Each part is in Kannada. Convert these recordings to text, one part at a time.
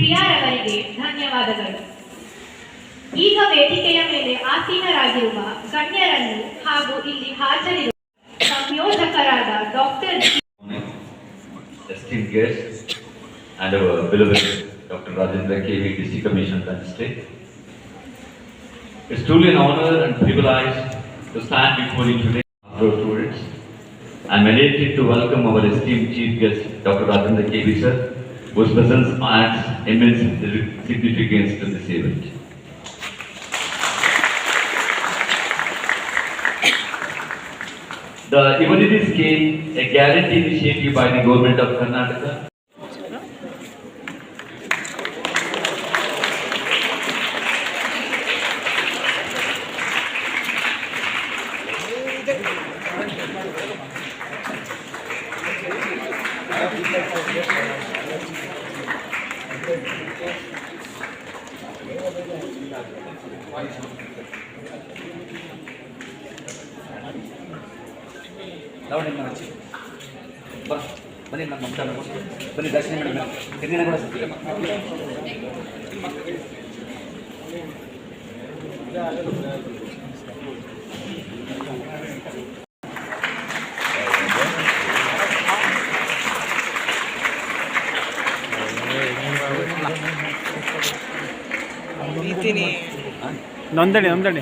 ಪ್ರಿಯಾರವರಿಗೆ ಧನ್ಯವಾದಗಳು ಈಗ ವೇದಿಕೆಯ ಮೇಲೆ ಆಸೀನರಾಗಿರುವ ಗಣ್ಯರನ್ನು ಹಾಗೂ ಇಲ್ಲಿ ಹಾಜರಿರುವ ಸಂಯೋಜಕರಾದ doctor esteemed guests, and our beloved Dr. Rajendra KV, District Commissioner, Wednesday. It's truly an honor and privilege to stand before you today, our students. I'm elated to welcome our esteemed chief guest, Dr. Rajendra KV, sir, whose presence adds immense significance to this event. The Humanity Scheme, a guarantee initiative by the Government of Karnataka, Davanagere ಮಾಡಿ ಬಾ ಬನ್ನಿ ನಮ್ಮ ಮಮತಾ ಮೇಡಮ್. ಬನ್ನಿ ದರ್ಶನ ಮಾಡಿ ಮೇಡಮ್ ತೆಂಗಿನ ಕೂಡ ಸಿಗ್ತೀವಿ ನೋಂದಣಿ ನೋಂದಣಿ.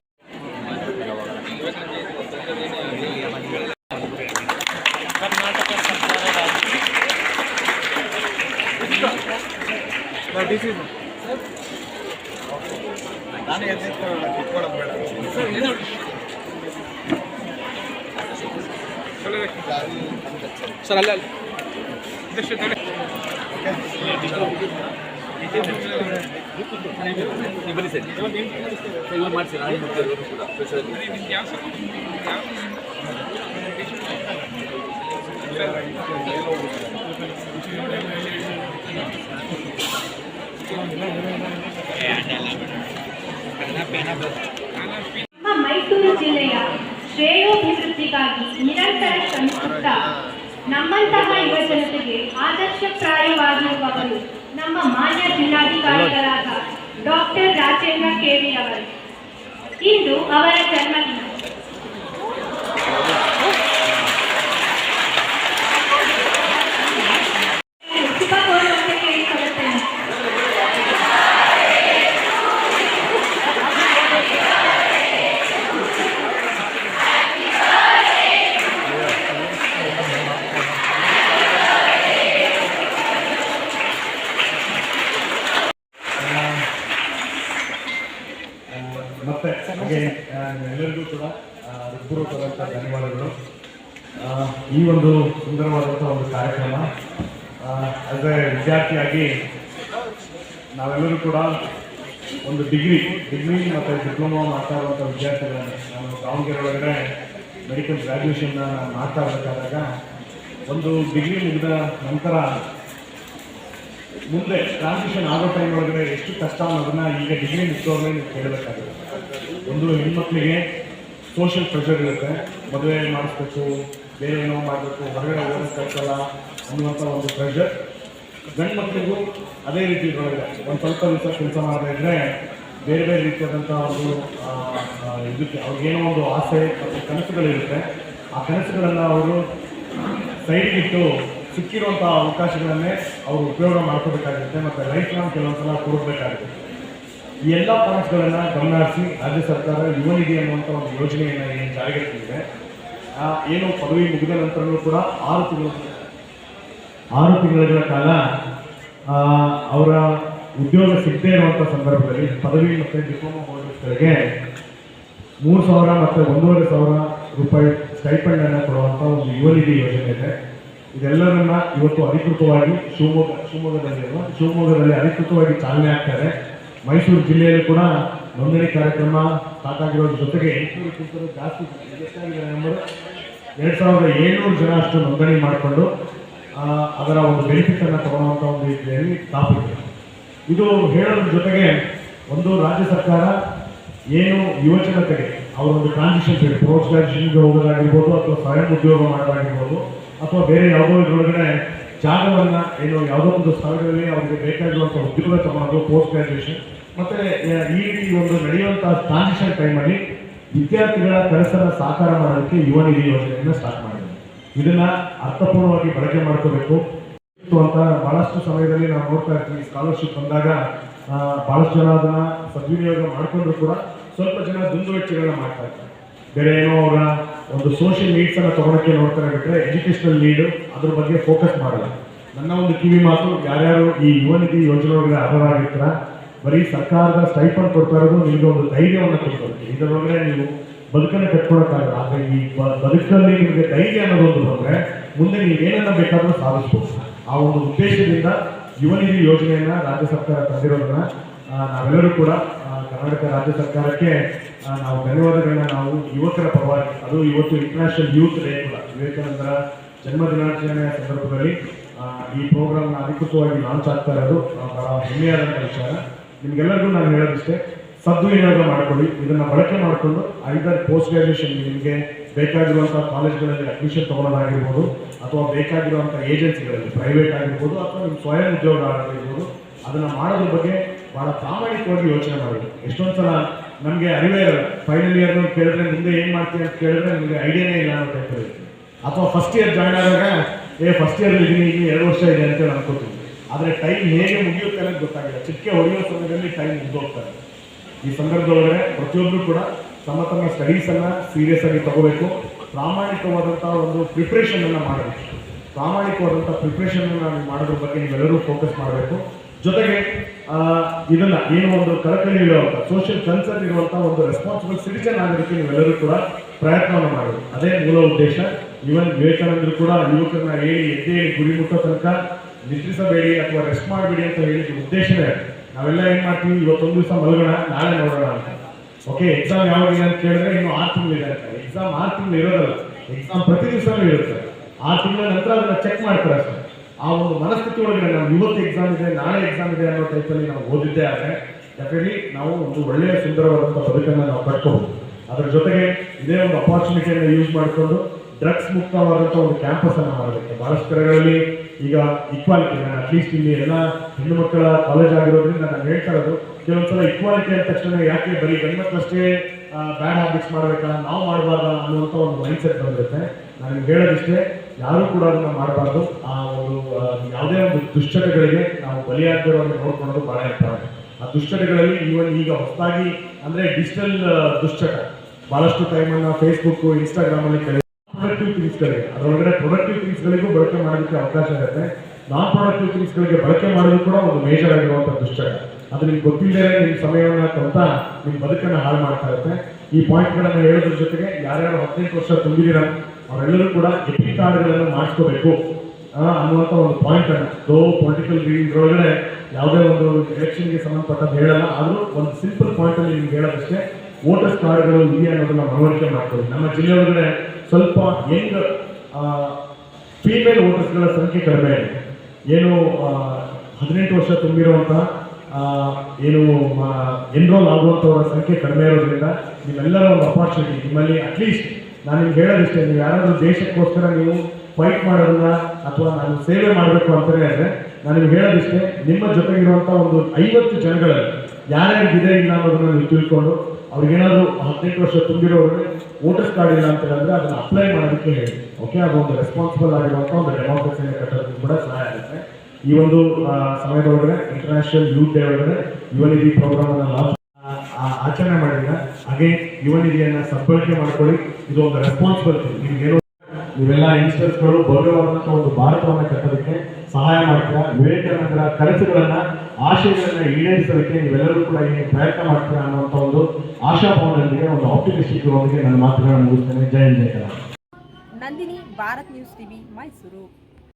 ಜೋಬಿಡು ಜೋಬಿಡು ಸರ್ ಅಲ್ಲ ನೀವು ಬನ್ನಿ ಸರ್. ಇವ್ರು ಮಾಡಿಸಿ ನಾನು ಮುಖ್ಯ ಇವರು ಕೂಡ ಸ್ಪೆಷಲ್ ನಮ್ಮ ಮೈಸೂರು ಜಿಲ್ಲೆಯ ಶ್ರೇಯೋಭಿವೃದ್ಧಿಗಾಗಿ ನಿರಂತರ ಶ್ರಮಿಸುತ್ತಾ ನಮ್ಮಂತಹ ಯುವ ಜನತೆಗೆ ಆದರ್ಶಪ್ರಾಯವಾಗಿರುವವರು ನಮ್ಮ ಮಾನ್ಯ ಜಿಲ್ಲಾಧಿಕಾರಿಗಳಾದ ಡಾಕ್ಟರ್ ರಾಜೇಂದ್ರ ಕೇವಿ ಅವರು. ಇಂದು ಅವರ ಜನ್ಮದಿನ. ಧನ್ಯವಾದಗಳು. ಈ ಒಂದು ಸುಂದರವಾದಂಥ ಒಂದು ಕಾರ್ಯಕ್ರಮ ಆಸ್ ಎ ವಿದ್ಯಾರ್ಥಿಯಾಗಿ ನಾವೆಲ್ಲರೂ ಕೂಡ ಒಂದು ಡಿಗ್ರಿ ಡಿಗ್ರಿ ಮತ್ತು ಡಿಪ್ಲೊಮಾ ಮಾಡ್ತಾ ಇರುವಂಥ ವಿದ್ಯಾರ್ಥಿಗಳನ್ನು ನಾನು ದಾವಣಗೆರೆ ಒಳಗಡೆ ಮೆಡಿಕಲ್ ಗ್ರ್ಯಾಜುಯೇಷನ್ನ ನಾನು ಮಾಡ್ತಾ ಇರಬೇಕಾದಾಗ, ಒಂದು ಡಿಗ್ರಿ ಮುಗಿದ ನಂತರ ಮುಂದೆ ಟ್ರಾನ್ಸಿಷನ್ ಆಗೋ ಟೈಮ್ ಒಳಗಡೆ ಎಷ್ಟು ಕಷ್ಟ ಅನ್ನೋದನ್ನ ಈಗ ಡಿಗ್ರಿ ಮುಗಿದವ್ರನ್ನೇ ನೀವು ಕೇಳಬೇಕಾಗುತ್ತೆ. ಒಂದು ಹೆಣ್ಮಕ್ಳಿಗೆ ಸೋಷಿಯಲ್ ಪ್ರೆಷರ್ ಇರುತ್ತೆ. ಮದುವೆ ಮಾಡಿಸ್ಬೇಕು, ಬೇರೆ ಏನೋ ಮಾಡಬೇಕು, ಹೊರಗಡೆ ಓದೋಕ್ಕೆ ಕಳ್ಸಲ್ಲ ಅನ್ನುವಂಥ ಒಂದು ಪ್ರೆಷರ್ ಗಂಡು ಮಕ್ಕಳಿಗೂ ಅದೇ ರೀತಿ ಇರೋದಿಲ್ಲ ಒಂದು ಸ್ವಲ್ಪ ದಿವಸ ಕೆಲಸ ಮಾಡದೇ ಇದ್ರೆ ಬೇರೆ ಬೇರೆ ರೀತಿಯಾದಂಥ ಒಂದು ಇದಕ್ಕೆ ಅವ್ರಿಗೇನೋ ಒಂದು ಆಸೆ ಮತ್ತು ಕನಸುಗಳಿರುತ್ತೆ. ಆ ಕನಸುಗಳನ್ನು ಅವರು ಸೈಡ್ಗಿಟ್ಟು ಸಿಕ್ಕಿರುವಂಥ ಅವಕಾಶಗಳನ್ನೇ ಅವರು ಉಪಯೋಗ ಮಾಡ್ಕೋಬೇಕಾಗುತ್ತೆ ಮತ್ತು ಲೈಫ್ ಕೆಲವೊಂದು ಸಲ ಕೊಡಬೇಕಾಗುತ್ತೆ. ಈ ಎಲ್ಲ ಪಾಯಿಂಟ್ಸ್ಗಳನ್ನು ಗಮನಿಸಿ ರಾಜ್ಯ ಸರ್ಕಾರ ಯುವ ನಿಧಿ ಅನ್ನುವಂಥ ಒಂದು ಯೋಜನೆಯನ್ನು ಏನು ಜಾರಿಗೆ ತಂದಿದೆ ಏನು ಪದವಿ ಮುಗಿದ ನಂತರನೂ ಕೂಡ ಆರು ತಿಂಗಳ ಆರು ತಿಂಗಳ ಕಾಲ ಅವರ ಉದ್ಯೋಗ ಸಿಗದೇ ಇರುವಂಥ ಸಂದರ್ಭದಲ್ಲಿ ಪದವಿ ಮತ್ತು ಡಿಪ್ಲೊಮಾ ಹೋಲ್ಡರ್ಸ್ಗಳಿಗೆ ಮೂರು ಸಾವಿರ ಮತ್ತು ಒಂದೂವರೆ ಸಾವಿರ ರೂಪಾಯಿ ಸ್ಟೈಪಂಡ್ ಅನ್ನು ಕೊಡುವಂಥ ಒಂದು ಯುವ ನಿಧಿ ಯೋಜನೆ ಇದೆ. ಇದೆಲ್ಲರನ್ನ ಇವತ್ತು ಅಧಿಕೃತವಾಗಿ ಶಿವಮೊಗ್ಗ ಶಿವಮೊಗ್ಗದಲ್ಲಿರುವ ಶಿವಮೊಗ್ಗದಲ್ಲಿ ಅಧಿಕೃತವಾಗಿ ಚಾಲನೆ ಆಗ್ತಾರೆ. ಮೈಸೂರು ಜಿಲ್ಲೆಯಲ್ಲೂ ಕೂಡ ನೋಂದಣಿ ಕಾರ್ಯಕ್ರಮ ಸಾಕಾಗಿರೋದ್ರ ಜೊತೆಗೆ ಎಂಟುನೂರಕ್ಕಿಂತಲೂ ಜಾಸ್ತಿ ಎಷ್ಟಾಗಿದೆ ಎರಡು ಸಾವಿರದ ಏಳ್ನೂರು ಜನ ಅಷ್ಟು ನೋಂದಣಿ ಮಾಡಿಕೊಂಡು ಅದರ ಒಂದು ಬೆನಿಫಿಟ್ ಅನ್ನು ತಗೊಳ್ಳುವಂಥ ಒಂದು ರೀತಿಯಲ್ಲಿ ಸ್ಥಾಪಿಸಿದೆ ಇದು ಹೇಳೋದ್ರ ಜೊತೆಗೆ ಒಂದು ರಾಜ್ಯ ಸರ್ಕಾರ ಏನು ಯುವಜನತೆಗೆ ಅವರ ಒಂದು ಟ್ರಾನ್ಸಿಷನ್ ಪೀರಿಯಡ್ ಪೋಸ್ಟ್ ಗ್ರಾಜುಯೇಷನ್ಗೆ ಹೋಗೋದಾಗಿರ್ಬೋದು ಅಥವಾ ಸ್ವಯಂ ಉದ್ಯೋಗ ಮಾಡೋದಾಗಿರ್ಬೋದು ಅಥವಾ ಬೇರೆ ಯಾವುದೋ ಇದರೊಳಗಡೆ ಜಾಗವನ್ನ ಏನು ಯಾವುದೋ ಒಂದು ಸ್ಥಳಗಳಲ್ಲಿ ಅವರಿಗೆ ಬೇಕಾಗಿರುವಂಥ ಉದ್ಯೋಗ ತಗೊಳ್ಳೋದು ಪೋಸ್ಟ್ ಗ್ರಾಜುಯೇಷನ್ ಮತ್ತು ಈ ರೀತಿ ಒಂದು ನಡೆಯುವಂಥ ಟ್ರಾನ್ಸಿಷನ್ ಟೈಮಲ್ಲಿ ವಿದ್ಯಾರ್ಥಿಗಳ ಕೆಲಸನ ಸಾಕಾರ ಮಾಡೋದಕ್ಕೆ ಯುವ ನಿಧಿ ಯೋಜನೆಯನ್ನು ಸ್ಟಾರ್ಟ್ ಮಾಡಿದೆ ಇದನ್ನು ಅರ್ಥಪೂರ್ಣವಾಗಿ ಬಳಕೆ ಮಾಡ್ಕೋಬೇಕು. ಅಂತ ಬಹಳಷ್ಟು ಸಮಯದಲ್ಲಿ ನಾವು ನೋಡ್ತಾ ಇರ್ತೀವಿ ಸ್ಕಾಲರ್ಶಿಪ್ ಬಂದಾಗ ಬಹಳಷ್ಟು ಜನ ಅದನ್ನು ಸದ್ವಿನಿಯೋಗ ಮಾಡಿಕೊಂಡ್ರು ಕೂಡ ಸ್ವಲ್ಪ ಜನ ದುಂದುವೆಚ್ಚಗಳನ್ನ ಮಾಡ್ತಾ ಇರ್ತಾರೆ. ಬೇರೆ ಏನೋ ಅವರ ಒಂದು ಸೋಷಿಯಲ್ ನೀಡ್ಸ್ ಅನ್ನ ತಗೊಳಕ್ಕೆ ನೋಡ್ತಾರೆ ಬಿಟ್ರೆ ಎಜುಕೇಶನಲ್ ನೀಡು ಅದ್ರ ಬಗ್ಗೆ ಫೋಕಸ್ ಮಾಡಲ್ಲ ನನ್ನ ಒಂದು ಕಿವಿ ಮಾತು, ಯಾರ್ಯಾರು ಈ ಯುವ ನಿಧಿ ಯೋಜನೆ ಒಳಗಡೆ ಅರ್ಹರಾಗಿರ್ತಾರ? ಬರೀ ಸರ್ಕಾರದ ಸ್ಟೈಫನ್ ಕೊಡ್ತಾ ಇರೋದು ನಿಮ್ಗೆ ಒಂದು ಧೈರ್ಯವನ್ನು ಕೊಡ್ತಾರೆ ಇದರೊಳಗಡೆ ನೀವು ಬದುಕನ್ನು ಕಟ್ಕೊಳಕ್ಕಾಗಲ್ಲ ಆದರೆ ಈ ಬದುಕಲ್ಲಿ ನಿಮಗೆ ಧೈರ್ಯ ಅನ್ನೋದು ಒಂದು ಬಂದ್ರೆ ಮುಂದೆ ಏನನ್ನ ಬೇಕಾದ್ರೂ ಸಾಧಿಸ್ಬೋದು. ಆ ಒಂದು ಉದ್ದೇಶದಿಂದ ಯುವ ನಿಧಿ ಯೋಜನೆಯನ್ನ ರಾಜ್ಯ ಸರ್ಕಾರ ತಂದಿರೋದನ್ನ ನಾವೆಲ್ಲರೂ ಕೂಡ ಕರ್ನಾಟಕ ರಾಜ್ಯ ಸರ್ಕಾರಕ್ಕೆ ನಾವು ಧನ್ಯವಾದಗಳನ್ನ ನಾವು ಯುವಕರ ಪರವಾಗಿ, ಅದು ಇವತ್ತು ಇಂಟರ್ನ್ಯಾಷನಲ್ ಯೂತ್ ಡೇ ಕೂಡ. ವಿವೇಕಾನಂದರ ಜನ್ಮ ದಿನಾಚರಣೆಯ ಸಂದರ್ಭದಲ್ಲಿ ಈ ಪ್ರೋಗ್ರಾಮ್ನ ಅಧಿಕೃತವಾಗಿ ಲಾಂಚ್ ಆಗ್ತಾ ಇರೋದು ಬಹಳ ಹೆಮ್ಮೆಯಾದಂಥ ವಿಚಾರ. ನಿಮ್ಗೆಲ್ಲರಿಗೂ ನಾನು ಹೇಳೋದಿಷ್ಟೇ ಸದ್ವಿನಿಯೋಗ ಮಾಡಿಕೊಳ್ಳಿ, ಇದನ್ನ ಬಳಕೆ ಮಾಡಿಕೊಂಡು ಐದರ್ ಪೋಸ್ಟ್ ಗ್ರಾಜುಯೇಷನ್ ನಿಮಗೆ ಬೇಕಾಗಿರುವಂಥ ಕಾಲೇಜ್ಗಳಲ್ಲಿ ಅಡ್ಮಿಷನ್ ತಗೊಳ್ಳೋದಾಗಿರ್ಬೋದು, ಅಥವಾ ಬೇಕಾಗಿರುವಂಥ ಏಜೆನ್ಸಿಗಳಲ್ಲಿ ಪ್ರೈವೇಟ್ ಆಗಿರ್ಬೋದು, ಅಥವಾ ನಿಮ್ಮ ಸ್ವಯಂ ಉದ್ಯೋಗ ಆಗಿರ್ಬೋದು ಅದನ್ನ ಮಾಡೋದ್ರ ಬಗ್ಗೆ ಬಹಳ ಪ್ರಾಮಾಣಿಕವಾಗಿ ಯೋಚನೆ ಮಾಡಬೇಕು ಎಷ್ಟೊಂದು ಸಲ ನಮಗೆ ಅರಿವೇ ಇರಲ್ಲ ಫೈನಲ್ ಇಯರ್ ಕೇಳಿದ್ರೆ ಮುಂದೆ ಏನು ಮಾಡ್ತೀಯ ಅಂತ ಕೇಳಿದ್ರೆ ನಿಮಗೆ ಐಡಿಯಾನೇ ಇಲ್ಲ ಟೈಪ್ ಇರುತ್ತೆ ಅಥವಾ ಫಸ್ಟ್ ಇಯರ್ ಜಾಯ್ನ್ ಆದಾಗ, ಏ ಫಸ್ಟ್ ಇಯರ್ ಇದ್ದೀನಿ ಇನ್ನು ಎರಡು ವರ್ಷ ಇದೆ ಅಂತ ಅನ್ಕೋತೀವಿ ಆದರೆ ಟೈಮ್ ಹೇಗೆ ಮುಗಿಯುತ್ತೆ ಅನ್ನೋದು ಗೊತ್ತಾಗಿಲ್ಲ. ಚಿಕ್ಕೆ ಹೊಡೆಯೋ ಸಮಯದಲ್ಲಿ ಟೈಮ್ ಮುಗಿದೋಗ್ತಾರೆ ಈ ಸಂದರ್ಭದೊಳಗೆ ಪ್ರತಿಯೊಬ್ಬರು ಕೂಡ ತಮ್ಮ ತಮ್ಮ ಸ್ಟಡೀಸನ್ನು ಸೀರಿಯಸ್ ಆಗಿ ತಗೋಬೇಕು. ಪ್ರಾಮಾಣಿಕವಾದಂಥ ಒಂದು ಪ್ರಿಪ್ರೇಷನ್ ಅನ್ನ ಮಾಡಬೇಕು. ಪ್ರಾಮಾಣಿಕವಾದಂಥ ಪ್ರಿಪ್ರೇಷನ್ ನಾವು ಮಾಡೋದ್ರ ಬಗ್ಗೆ ನೀವೆಲ್ಲರೂ ಫೋಕಸ್ ಮಾಡಬೇಕು. ಜೊತೆಗೆ ಇದನ್ನ ಏನು ಒಂದು ಕಳಕಳಿ ಇರುವಂಥ ಸೋಷಿಯಲ್ ಕನ್ಸರ್ನ್ ಇರುವಂಥ ಒಂದು ರೆಸ್ಪಾನ್ಸಿಬಲ್ ಸಿಟಿಜನ್ ಆಗೋದಕ್ಕೆ ನೀವೆಲ್ಲರೂ ಕೂಡ ಪ್ರಯತ್ನವನ್ನು ಮಾಡೋದು ಅದೇ ಮೂಲ ಉದ್ದೇಶ. ಇವನ್ ವಿವೇಕಾನಂದರು ಕೂಡ ಯುವಕರನ್ನ ಹೇಳಿ, ಎದ್ದೇ ಗುರಿ ಮುಟ್ಟೋ ತನಕ ನಿದ್ರಿಸಬೇಡಿ ಅಥವಾ ರೆಸ್ಟ್ ಮಾಡಬೇಡಿ ಅಂತ ಹೇಳಿದ ಉದ್ದೇಶವೇ. ನಾವೆಲ್ಲ ಏನ್ ಮಾಡ್ತೀವಿ? ಇವತ್ತೊಂದು ದಿವಸ ಮಲಗೋಣ, ನಾಳೆ ನೋಡೋಣ ಅಂತ. ಓಕೆ ಎಕ್ಸಾಮ್ ಯಾವಾಗಿಲ್ಲ ಅಂತ ಕೇಳಿದ್ರೆ ಇನ್ನು ಆರು ಇದೆ ಅಂತ. ಎಕ್ಸಾಮ್ ಆರು ತಿಂಗಳು ಇರೋದಲ್ಲ. ಎಕ್ಸಾಮ್ ಪ್ರತಿ ದಿವಸನೂ ಇರುತ್ತೆ. ಆರು ತಿಂಗಳ ನಂತರ ಅದನ್ನ ಚೆಕ್ ಮಾಡ್ತಾರೆ ಅಷ್ಟೇ. ಆ ಒಂದು ಮನಸ್ಥಿತಿ ಒಳಗಡೆ ನಾವು ಇವತ್ತು ಎಕ್ಸಾಮ್ ಇದೆ, ನಾಳೆ ಎಕ್ಸಾಮ್ ಇದೆ ಅನ್ನೋ ಟೈಪಲ್ಲಿ ನಾವು ಓದಿದ್ದೇ ಆದರೆ ಡೆಫಿನೆಟ್ಲಿ ನಾವು ಒಂದು ಒಳ್ಳೆಯ ಸುಂದರವಾದಂಥ ಬದುಕನ್ನು ನಾವು ಕಟ್ಕೋಬಹುದು ಅದರ ಜೊತೆಗೆ ಇದೇ ಒಂದು ಅಪಾರ್ಚುನಿಟಿಯನ್ನು ಯೂಸ್ ಮಾಡಿಕೊಂಡು ಡ್ರಗ್ಸ್ ಮುಕ್ತವಾದಂಥ ಒಂದು ಕ್ಯಾಂಪಸ್ ಅನ್ನು ಮಾಡಬೇಕು. ಬಹಳಷ್ಟು ಕಡೆಗಳಲ್ಲಿ ಈಗ ಇಕ್ವಾಲಿಟಿ ಅಟ್ಲೀಸ್ಟ್ ಇಲ್ಲಿ ಎಲ್ಲ ಹೆಣ್ಣು ಮಕ್ಕಳ ಕಾಲೇಜ್ ಆಗಿರೋದ್ರಿಂದ ನಾನು ಹೇಳ್ತಾ ಇರೋದು, ಕೆಲವೊಂದ್ಸಲ ಇಕ್ವಾಲಿಟಿ ಅಂದ ತಕ್ಷಣ ಯಾಕೆ ಬರೀ ಗಂಡು ಮಕ್ಕಳಷ್ಟೇ ಬ್ಯಾಡ್ ಹ್ಯಾಬಿಟ್ಸ್ ಮಾಡಬೇಕಾ ನಾವು ಮಾಡಬಾರ್ದ ಅನ್ನುವಂಥ ಒಂದು ಮೈಂಡ್ ಸೆಟ್ ಬಂದಿರುತ್ತೆ. ನಾನು ಹೇಳೋದಿಷ್ಟೇ ಯಾರು ಕೂಡ ಅದನ್ನ ಮಾಡಬಾರ್ದು. ಆ ಒಂದು ಯಾವುದೇ ಒಂದು ದುಶ್ಚಟಗಳಿಗೆ ನಾವು ಬಲಿಯಾಗಿರೋದನ್ನು ನೋಡ್ಕೊಳ್ಳೋದು ಬಹಳ ಇಂಪಾರ್ಟೆಂಟ್ ಆ ದುಶ್ಚಟಗಳಲ್ಲಿ ಇವನ್ ಈಗ ಹೊಸದಾಗಿ ಅಂದ್ರೆ ಡಿಜಿಟಲ್ ದುಶ್ಚಟ. ಬಹಳಷ್ಟು ಟೈಮನ್ನು ಫೇಸ್ಬುಕ್ ಇನ್ಸ್ಟಾಗ್ರಾಮ್ ಅಲ್ಲಿ ಕಳೆದ ಪ್ರೊಡಕ್ಟಿವ್ ಥಿಂಗ್ಸ್ಗಳಿಗೆ ಅದರೊಳಗಡೆ ಪ್ರೊಡಕ್ಟಿವ್ ಥಿಂಗ್ಸ್ಗಳಿಗೂ ಬಳಕೆ ಮಾಡೋದಕ್ಕೆ ಅವಕಾಶ ಇರುತ್ತೆ. ನಾನ್ ಪ್ರಾಡಕ್ಟಿವ್ ಥಿಂಗ್ಸ್ಗಳಿಗೆ ಬಳಕೆ ಮಾಡೋದು ಕೂಡ ಒಂದು ಮೇಜರ್ ಆಗಿರುವಂಥ ದುಶ್ಚಟ ಅದು ನಿಮ್ಗೆ ಗೊತ್ತಿಲ್ಲದೆ ನಿಮ್ಮ ಸಮಯವನ್ನು ಕೊಂತ ನಿಮ್ಮ ಬದುಕನ್ನು ಹಾಳು ಮಾಡ್ತಾ ಇರುತ್ತೆ. ಈ ಪಾಯಿಂಟ್ಗಳನ್ನು ಹೇಳೋದ್ರ ಜೊತೆಗೆ ಯಾರ್ಯಾರು ಹದಿನೆಂಟು ವರ್ಷ ತುಂಬಿದಿರ ಅವರೆಲ್ಲರೂ ಕೂಡ ಎಪಿ ಕಾರ್ಡ್ಗಳನ್ನು ಮಾಡಿಸ್ಕೋಬೇಕು ಅನ್ನುವಂಥ ಒಂದು ಪಾಯಿಂಟ್ ಅನ್ನು. ದೋ ಪೊಲಿಟಿಕಲ್ ಒಳಗಡೆ ಯಾವುದೇ ಒಂದು ಎಲೆಕ್ಷನ್ಗೆ ಸಂಬಂಧಪಟ್ಟದ್ದು ಹೇಳಲ್ಲ, ಆದರೂ ಒಂದು ಸಿಂಪಲ್ ಪಾಯಿಂಟ್ ಅಲ್ಲಿ ನಿಮ್ಗೆ ಹೇಳೋದಷ್ಟೇ, ವೋಟರ್ಸ್ ಕಾರ್ಡ್ಗಳು ಇದೆ ಅನ್ನೋದನ್ನ ಮನವರಿಕೆ ಮಾಡ್ತೀವಿ ನಮ್ಮ ಜಿಲ್ಲೆ ಒಳಗಡೆ ಸ್ವಲ್ಪ ಯಂಗ್ ಫೀಮೇಲ್ ವೋಟರ್ಸ್ಗಳ ಸಂಖ್ಯೆ ಕಡಿಮೆ ಇದೆ ಏನು ಹದಿನೆಂಟು ವರ್ಷ ತುಂಬಿರುವಂತಹ ಆ, ಏನು ಎನ್ರೋಲ್ ಆಗುವಂಥವರ ಸಂಖ್ಯೆ ಕಡಿಮೆ ಇರೋದ್ರಿಂದ ನಿಮ್ಮೆಲ್ಲರ ಒಂದು ಅಪಾರ್ಚುನಿಟಿ ನಿಮ್ಮಲ್ಲಿ ಅಟ್ಲೀಸ್ಟ್ ನಾನು ನಿಮ್ಗೆ ಹೇಳೋದಿಷ್ಟೇ ನೀವು ಯಾರಾದರೂ ದೇಶಕ್ಕೋಸ್ಕರ ನೀವು ಫೈಟ್ ಮಾಡೋದನ್ನ ಅಥವಾ ನಾನು ಸೇವೆ ಮಾಡಬೇಕು ಅಂತಲೇ ಅಂದರೆ ನಾನು ನಿಮ್ಗೆ ಹೇಳೋದಿಷ್ಟೇ ನಿಮ್ಮ ಜೊತೆಗಿರುವಂಥ ಒಂದು ಐವತ್ತು ಜನಗಳಲ್ಲಿ ಯಾರ್ಯಾರಿಗೆ ಇದೆ ಇಲ್ಲ ಅನ್ನೋದನ್ನ ನೀವು ತಿಳ್ಕೊಂಡು ಅವ್ರಿಗೇನಾದ್ರು ಹದಿನೆಂಟು ವರ್ಷ ತುಂಬಿರೋರಿಗೆ ವೋಟರ್ಸ್ ಕಾರ್ಡ್ ಇಲ್ಲ ಅಂತ ಹೇಳಿದ್ರೆ ಅದನ್ನ ಅಪ್ಲೈ ಮಾಡೋದಕ್ಕೆ ಹೇಳಿ. ಓಕೆ ಅದೊಂದು ರೆಸ್ಪಾನ್ಸಿಬಲ್ ಆಗಿರುವಂಥ ಒಂದು ಡೆಮೋಕ್ರಸಿನ ಕಟ್ಟೋದಕ್ಕೆ ಕೂಡ ಸಹಾಯ ಆಗುತ್ತೆ. ಈ ಒಂದು ಸಮಯದ ಸಮಯದೊಳಗಡೆ ಇಂಟರ್ನ್ಯಾಷನಲ್ ಯೂತ್ ಡೇ ಒಳಗಡೆ ಯುವ ನಿಧಿ ಪ್ರೋಗ್ರಾಮ್ ಅನ್ನ ಲಾಂಚ್ ಆಚರಣೆ ಮಾಡಿದ್ರೆ ಹಾಗೆ ಯುವ ನಿಧಿಯನ್ನ ಸದ್ಬಳಕೆ ಮಾಡ್ಕೊಳ್ಳಿ. ಇದು ಒಂದು ರೆಸ್ಪಾನ್ಸಿಬಿಲಿಟಿ ನಿಮ್ಗೇನು ನೀವೆಲ್ಲ ಯಂಗ್ಸ್ಟರ್ಸ್ಗಳು ಭವ್ಯವಾದಂಥ ಒಂದು ಭಾರತವನ್ನ ಕಟ್ಟೋದಕ್ಕೆ ಸಹಾಯ ಮಾಡ್ತಾರೆ? ವಿವೇಕಾನಂದರ ಕನಸುಗಳನ್ನ ಆಶಯಗಳನ್ನ ಈಡೇರಿಸೋದಕ್ಕೆ ನೀವೆಲ್ಲರೂ ಕೂಡ ಏನು ಪ್ರಯತ್ನ ಮಾಡ್ತೀರಾ ಅನ್ನುವಂತ ಒಂದು ಆಶಾಭಾವನೆಯೊಂದಿಗೆ ಒಂದು ಆಪ್ಟಿಮಿಸ್ಟಿಕ್ ನನ್ನ ಮಾತುಗಳನ್ನು ಮುಗಿಸ್ತೇನೆ. ಜಯ ಜಯಕರ ಜೈ ನಂದಿನಿ, ಭಾರತ್ ನ್ಯೂಸ್ ಟಿವಿ, ಮೈಸೂರು.